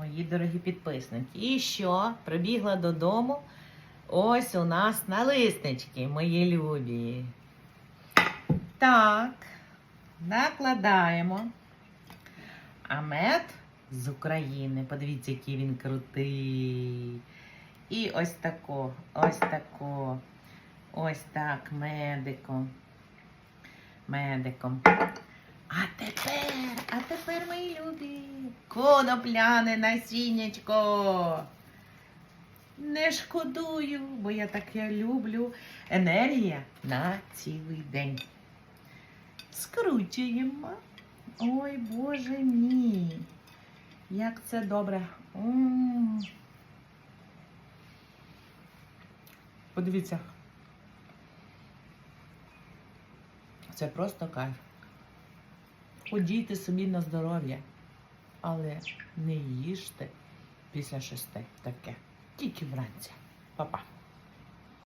мої дорогі підписники. І що? Прибігла додому. Ось у нас налиснички, мої любі. Так, накладаємо. А мед з України. Подивіться, який він крутий. І ось тако, ось тако. Ось так, медиком. Медиком. А тепер, а тепер, мої любі, конопляне насіннячко. Не шкодую, бо я таке люблю. Енергія на цілий день. Скручуємо. Ой, Боже мій. Як це добре. М. Подивіться. Це просто кайф. Ходійте собі на здоров'я, але не їжте після шести таке. Тільки вранці. Па-па.